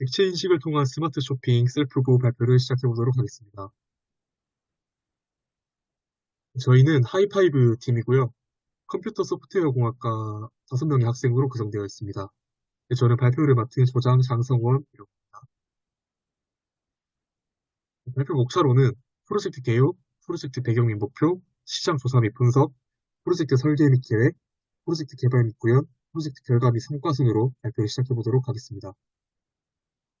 액체 인식을 통한 스마트 쇼핑 셀프 고 발표를 시작해 보도록 하겠습니다. 저희는 하이파이브 팀이고요. 컴퓨터 소프트웨어 공학과 5명의 학생으로 구성되어 있습니다. 네, 저는 발표를 맡은 조장 장성원이라고 합니다. 발표 목차로는 프로젝트 개요, 프로젝트 배경 및 목표, 시장 조사 및 분석, 프로젝트 설계 및 계획, 프로젝트 개발 및 구현, 프로젝트 결과 및 성과 순으로 발표를 시작해 보도록 하겠습니다.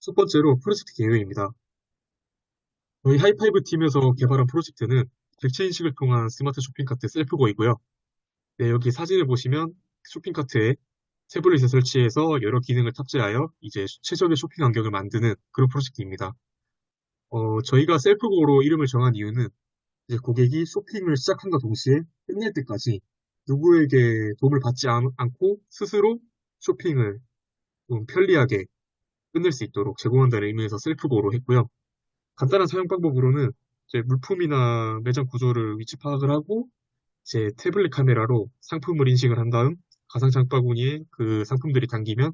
첫 번째로 프로젝트 개요입니다. 저희 하이파이브 팀에서 개발한 프로젝트는 객체 인식을 통한 스마트 쇼핑카트 셀프고이고요. 네, 여기 사진을 보시면 쇼핑카트에 태블릿을 설치해서 여러 기능을 탑재하여 이제 최적의 쇼핑 환경을 만드는 그런 프로젝트입니다. 어, 저희가 셀프고로 이름을 정한 이유는 이제 고객이 쇼핑을 시작한과 동시에 끝낼 때까지 누구에게 도움을 받지 않, 고 스스로 쇼핑을 좀 편리하게 끝낼 수 있도록 제공한다는 의미에서 셀프고로 했고요. 간단한 사용 방법으로는 이제 물품이나 매장 구조를 위치 파악을 하고 제 태블릿 카메라로 상품을 인식을 한 다음 가상 장바구니에 그 상품들이 담기면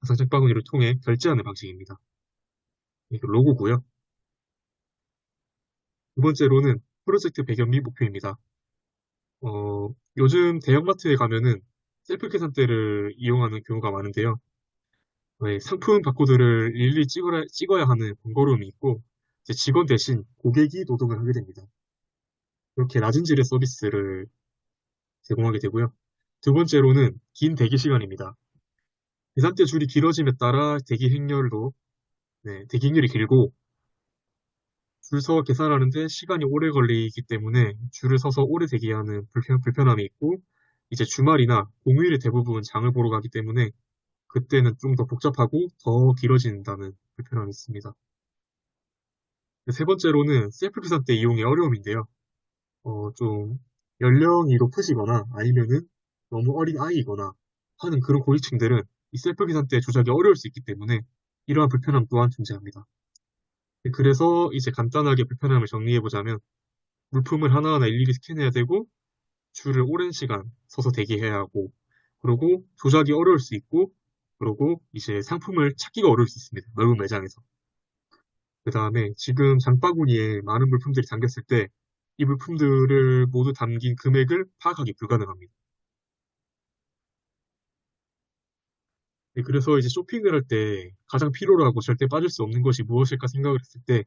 가상 장바구니를 통해 결제하는 방식입니다. 이게 로고고요. 두 번째로는 프로젝트 배경 및 목표입니다. 어, 요즘 대형마트에 가면은 셀프 계산대를 이용하는 경우가 많은데요. 네, 상품 바코드를 일일이 찍어야, 찍어야 하는 번거로움이 있고 직원 대신 고객이 노동을 하게 됩니다. 이렇게 낮은 질의 서비스를 제공하게 되고요. 두 번째로는 긴 대기 시간입니다. 계산대 줄이 길어짐에 따라 대기 행렬도 네, 대기 행렬이 길고 줄서 계산하는데 시간이 오래 걸리기 때문에 줄을 서서 오래 대기하는 불편, 불편함이 있고 이제 주말이나 공휴일에 대부분 장을 보러 가기 때문에 그때는 좀 더 복잡하고 더 길어진다는 불편함이 있습니다. 세 번째로는 셀프 계산대 이용의 어려움인데요. 어, 좀 연령이 높으시거나 아니면은 너무 어린 아이거나 하는 그런 고위층들은 이 셀프 계산대 조작이 어려울 수 있기 때문에 이러한 불편함 또한 존재합니다. 그래서 이제 간단하게 불편함을 정리해보자면 물품을 하나하나 일일이 스캔해야 되고 줄을 오랜 시간 서서 대기해야 하고 그리고 조작이 어려울 수 있고 그리고 이제 상품을 찾기가 어려울 수 있습니다. 넓은 매장에서. 그 다음에 지금 장바구니에 많은 물품들이 담겼을 때 이 물품들을 모두 담긴 금액을 파악하기 불가능합니다. 네, 그래서 이제 쇼핑을 할 때 가장 필요로 하고 절대 빠질 수 없는 것이 무엇일까 생각을 했을 때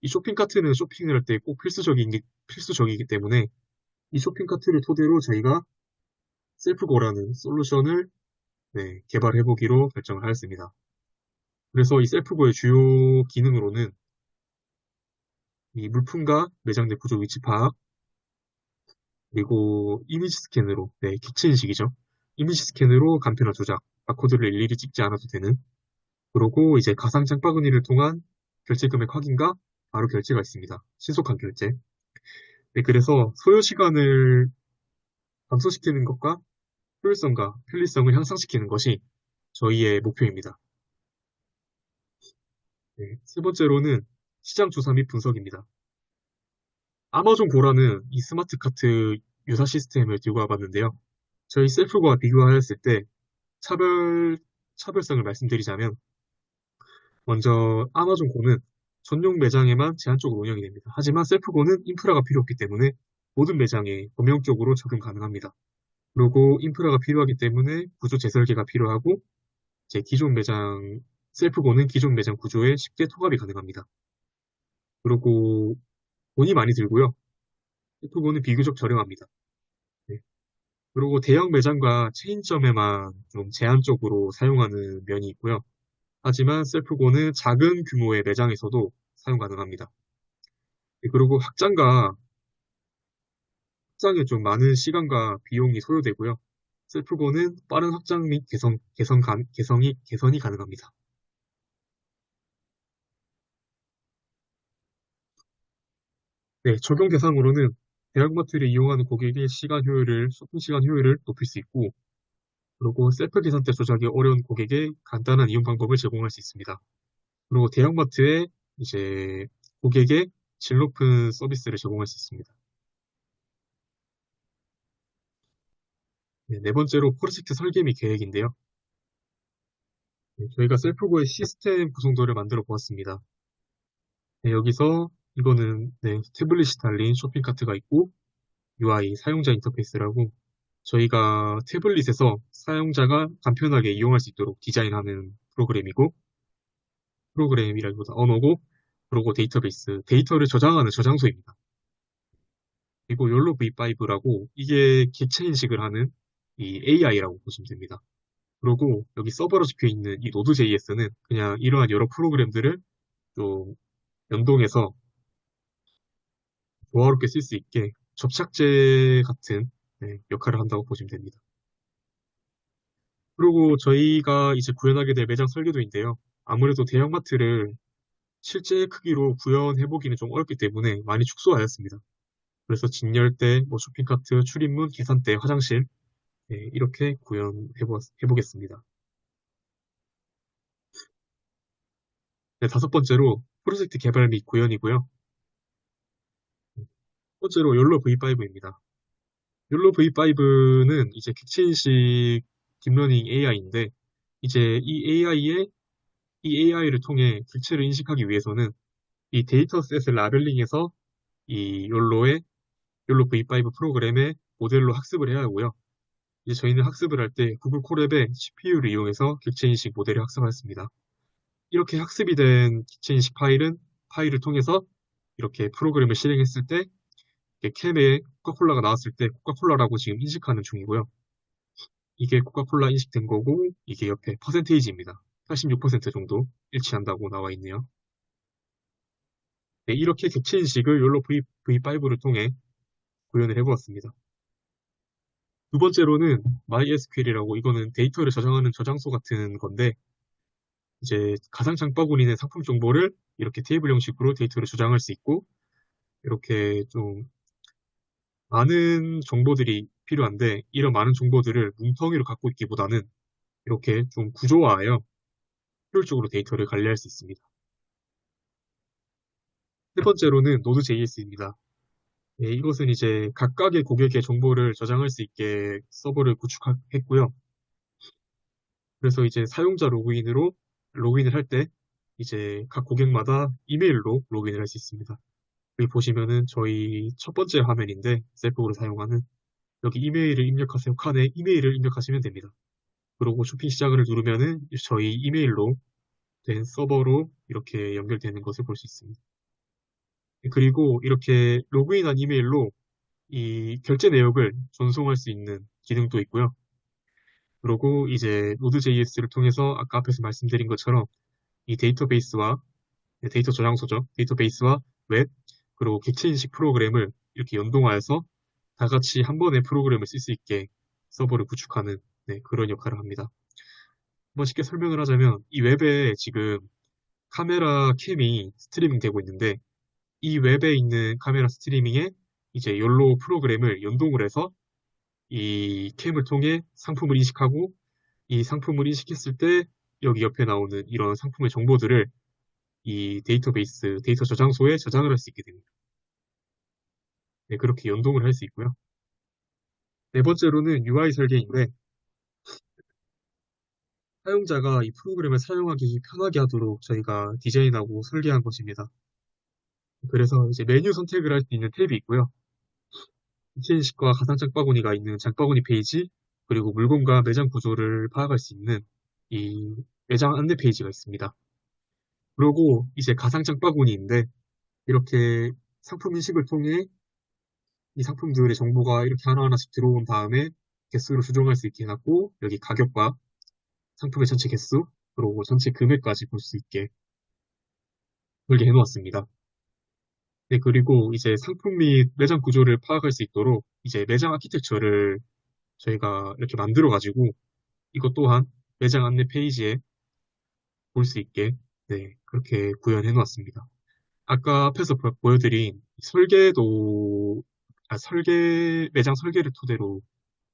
이 쇼핑 카트는 쇼핑을 할 때 꼭 필수적인 게 필수적이기 때문에 이 쇼핑 카트를 토대로 저희가 셀프고라는 솔루션을 네, 개발해 보기로 결정을 하였습니다. 그래서 이 셀프고의 주요 기능으로는 이 물품과 매장 내 구조 위치 파악, 그리고 이미지 스캔으로, 네, 기체 인식이죠. 이미지 스캔으로 간편화 조작, 바코드를 일일이 찍지 않아도 되는, 그리고 이제 가상 장바구니를 통한 결제 금액 확인과 바로 결제가 있습니다. 신속한 결제. 네, 그래서 소요 시간을 감소시키는 것과 효율성과 편리성을 향상시키는 것이 저희의 목표입니다. 네, 세 번째로는 시장 조사 및 분석입니다. 아마존 고라는 이 스마트 카트 유사 시스템을 들고 와봤는데요. 저희 셀프과 비교하였을 때 차별, 차별성을 말씀드리자면 먼저 아마존 고는 전용 매장에만 제한적으로 운영이 됩니다. 하지만 셀프고는 인프라가 필요 없기 때문에 모든 매장에 범용적으로 적용 가능합니다. 그리고 인프라가 필요하기 때문에 구조 재설계가 필요하고 제 기존 매장 셀프고는 기존 매장 구조에 쉽게 통합이 가능합니다. 그리고 돈이 많이 들고요. 셀프고는 비교적 저렴합니다. 네. 그리고 대형 매장과 체인점에만 좀 제한적으로 사용하는 면이 있고요. 하지만 셀프고는 작은 규모의 매장에서도 사용 가능합니다. 네, 그리고 확장과 확장에 좀 많은 시간과 비용이 소요되고요. 셀프고는 빠른 확장 및 개선, 개선, 개선이, 개선이 가능합니다. 네, 적용 대상으로는 대학마트를 이용하는 고객의 시간 효율을, 쇼핑 시간 효율을 높일 수 있고, 그리고 셀프 계산대 조작이 어려운 고객의 간단한 이용 방법을 제공할 수 있습니다. 그리고 대형마트에 이제 고객의 질 높은 서비스를 제공할 수 있습니다. 네, 네 번째로 프로젝트 설계 및 계획인데요. 네, 저희가 셀프고의 시스템 구성도를 만들어 보았습니다. 네, 여기서 이거는 네, 태블릿이 달린 쇼핑카트가 있고 UI 사용자 인터페이스라고 저희가 태블릿에서 사용자가 간편하게 이용할 수 있도록 디자인하는 프로그램이고 프로그램이라기보다 언어고 그리고 데이터베이스 데이터를 저장하는 저장소입니다. 그리고 욜로 V5라고 이게 객체 인식을 하는 이 AI라고 보시면 됩니다. 그리고 여기 서버로 적혀 있는 이 노드.js는 그냥 이러한 여러 프로그램들을 좀 연동해서 조화롭게 쓸 수 있게 접착제 같은 네, 역할을 한다고 보시면 됩니다. 그리고 저희가 이제 구현하게 될 매장 설계도인데요. 아무래도 대형마트를 실제 크기로 구현해보기는 좀 어렵기 때문에 많이 축소하였습니다. 그래서 진열대, 뭐 쇼핑카트, 출입문, 계산대, 화장실 네, 이렇게 구현해 보겠습니다. 네, 다섯 번째로 프로젝트 개발 및 구현이고요. 번째로 욜로 V5입니다. 욜로 V5는 이제 객체인식 딥러닝 AI인데 이제 이 AI의 이 AI를 통해 객체를 인식하기 위해서는 이 데이터셋을 라벨링해서 이 욜로의 욜로 V5 프로그램의 모델로 학습을 해야 하고요. 이제 저희는 학습을 할 때 구글 콜앱의 CPU를 이용해서 객체인식 모델을 학습하였습니다. 이렇게 학습이 된 객체인식 파일은 파일을 통해서 이렇게 프로그램을 실행했을 때 캠에 코카콜라가 나왔을 때 코카콜라라고 지금 인식하는 중이고요. 이게 코카콜라 인식된 거고 이게 옆에 퍼센테이지입니다. 86% 정도 일치한다고 나와 있네요. 네, 이렇게 객체 인식을 욜로 V, V5를 통해 구현을 해보았습니다. 두 번째로는 MySQL이라고 이거는 데이터를 저장하는 저장소 같은 건데 이제 가상 장바구니의 상품 정보를 이렇게 테이블 형식으로 데이터를 저장할 수 있고 이렇게 좀 많은 정보들이 필요한데 이런 많은 정보들을 뭉텅이로 갖고 있기보다는 이렇게 좀 구조화하여 효율적으로 데이터를 관리할 수 있습니다. 세 번째로는 Node.js입니다. 예, 이것은 이제 각각의 고객의 정보를 저장할 수 있게 서버를 구축했고요. 그래서 이제 사용자 로그인으로 로그인을 할 때 이제 각 고객마다 이메일로 로그인을 할 수 있습니다. 여기 보시면은 저희 첫 번째 화면인데 셀프로 사용하는 여기 이메일을 입력하세요 칸에 이메일을 입력하시면 됩니다. 그리고 쇼핑 시작을 누르면은 저희 이메일로 된 서버로 이렇게 연결되는 것을 볼 수 있습니다. 그리고 이렇게 로그인한 이메일로 이 결제 내역을 전송할 수 있는 기능도 있고요. 그리고 이제 Node.js를 통해서 아까 앞에서 말씀드린 것처럼 이 데이터베이스와 데이터 저장소죠. 데이터베이스와 웹 그리고 객체 인식 프로그램을 이렇게 연동하여서 다 같이 한 번에 프로그램을 쓸 수 있게 서버를 구축하는 네, 그런 역할을 합니다. 한번 쉽게 설명을 하자면 이 웹에 지금 카메라 캠이 스트리밍 되고 있는데 이 웹에 있는 카메라 스트리밍에 이제 욜로 프로그램을 연동을 해서 이 캠을 통해 상품을 인식하고 이 상품을 인식했을 때 여기 옆에 나오는 이런 상품의 정보들을 이 데이터베이스, 데이터 저장소에 저장을 할 수 있게 됩니다. 네, 그렇게 연동을 할 수 있고요. 네 번째로는 UI 설계인데 사용자가 이 프로그램을 사용하기 편하게 하도록 저희가 디자인하고 설계한 것입니다. 그래서 이제 메뉴 선택을 할 수 있는 탭이 있고요. 인식과 가상 장바구니가 있는 장바구니 페이지, 그리고 물건과 매장 구조를 파악할 수 있는 이 매장 안내 페이지가 있습니다. 그리고 이제 가상 장바구니인데 이렇게 상품 인식을 통해 이 상품들의 정보가 이렇게 하나하나씩 들어온 다음에 개수를 수정할 수 있게 해놨고 여기 가격과 상품의 전체 개수 그리고 전체 금액까지 볼 수 있게 그렇게 해놓았습니다. 네, 그리고 이제 상품 및 매장 구조를 파악할 수 있도록 이제 매장 아키텍처를 저희가 이렇게 만들어 가지고 이것 또한 매장 안내 페이지에 볼 수 있게 네, 그렇게 구현해 놓았습니다. 아까 앞에서 보, 여드린 설계도, 아, 설계, 매장 설계를 토대로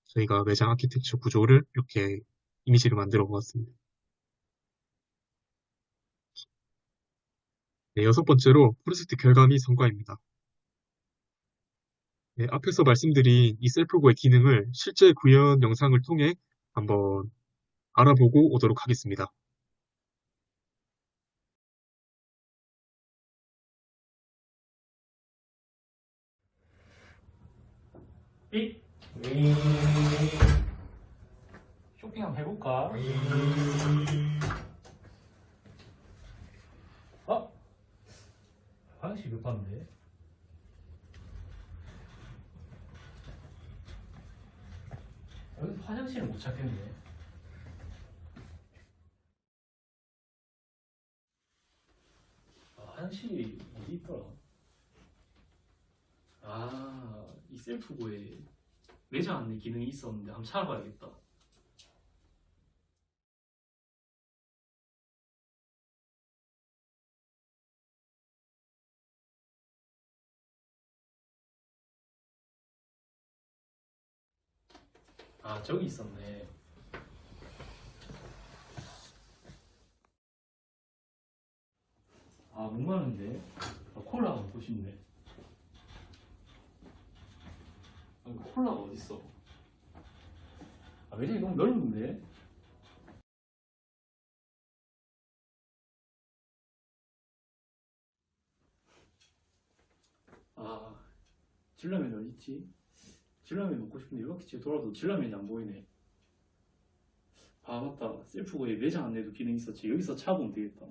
저희가 매장 아키텍처 구조를 이렇게 이미지를 만들어 보았습니다. 네, 여섯 번째로 프로젝트 결과 및 성과입니다. 네, 앞에서 말씀드린 이 셀프고의 기능을 실제 구현 영상을 통해 한번 알아보고 오도록 하겠습니다. 삑! 쇼핑 한번 해볼까? 못 봤는데? 여기 화장실을 못 찾겠네. 아, 화장실이 어디 있더라? 아, 이 셀프고에 매장 안내 기능이 있었는데 한번 찾아봐야겠다. 아, 저기 있었네. 아, 목마른데? 아, 콜라 먹고 싶네. 아니, 콜라가 어딨어? 아, 매장이 너무 넓은데? 아, 진라면이 어딨지? 진라면 먹고 싶은데 집에 돌아도 진라면이 안 보이네. 아, 맞다. 셀프고에 매장 안내도 기능 있었지. 여기서 찾아보면 되겠다.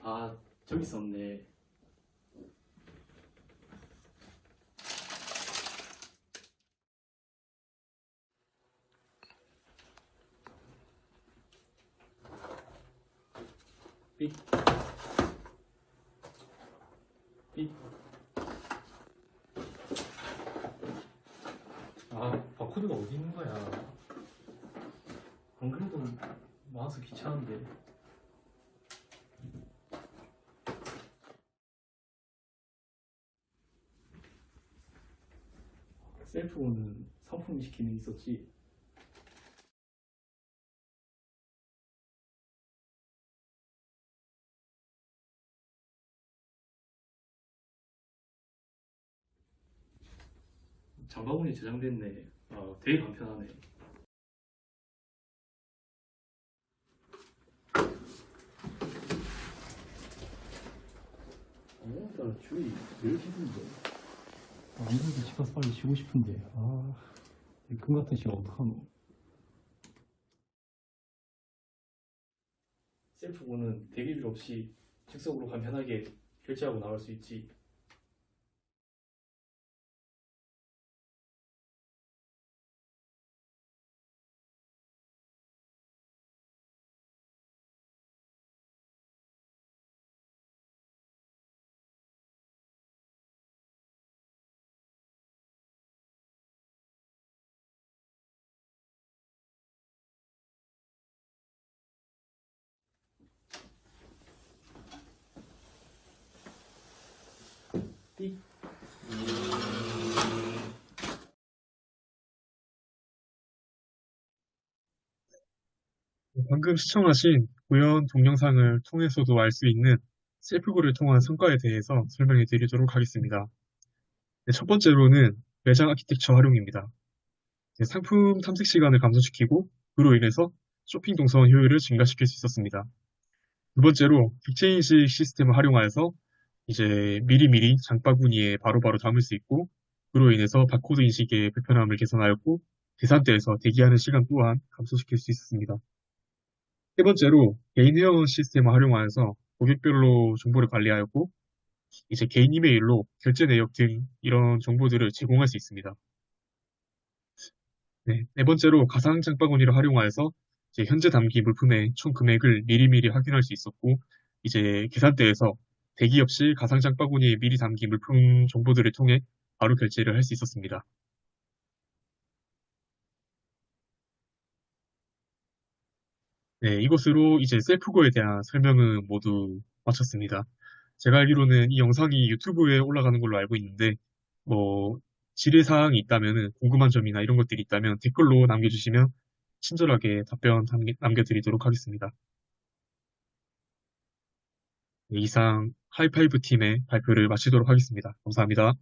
아, 저기 있었네. 삑. 삑. 아, 바코드가 어디 있는 거야? 안 그래도 마우스 귀찮은데. 셀프는 상품 기능 있었지. 장바구니 저장됐네. 아, 되게 간편하네. 오늘따라 주위 왜 이렇게 힘든데? 안 그래도 집 가서 빨리 쉬고 싶은데, 아, 이금 같은 시간 어떡하노? 셀프고는 대기 필요 없이 즉석으로 간편하게 결제하고 나갈 수 있지. 띡. 방금 시청하신 구현 동영상을 통해서도 알 수 있는 셀프고를 통한 성과에 대해서 설명해 드리도록 하겠습니다. 네, 첫 번째로는 매장 아키텍처 활용입니다. 네, 상품 탐색 시간을 감소시키고 그로 인해서 쇼핑 동선 효율을 증가시킬 수 있었습니다. 두 번째로 객체인식 시스템을 활용하여서 이제 미리미리 장바구니에 바로바로 담을 수 있고 그로 인해서 바코드 인식의 불편함을 개선하였고 계산대에서 대기하는 시간 또한 감소시킬 수 있었습니다. 세 번째로 개인 회원 시스템을 활용하여서 고객별로 정보를 관리하였고 이제 개인 이메일로 결제 내역 등 이런 정보들을 제공할 수 있습니다. 네, 네 번째로 가상 장바구니를 활용하여서 현재 담긴 물품의 총 금액을 미리미리 확인할 수 있었고 이제 계산대에서 대기 없이 가상 장바구니에 미리 담긴 물품 정보들을 통해 바로 결제를 할 수 있었습니다. 네, 이것으로 이제 셀프고에 대한 설명은 모두 마쳤습니다. 제가 알기로는 이 영상이 유튜브에 올라가는 걸로 알고 있는데, 뭐, 질의사항이 있다면, 궁금한 점이나 이런 것들이 있다면 댓글로 남겨주시면 친절하게 답변 남겨- 남겨드리도록 하겠습니다. 네, 이상 하이파이브 팀의 발표를 마치도록 하겠습니다. 감사합니다.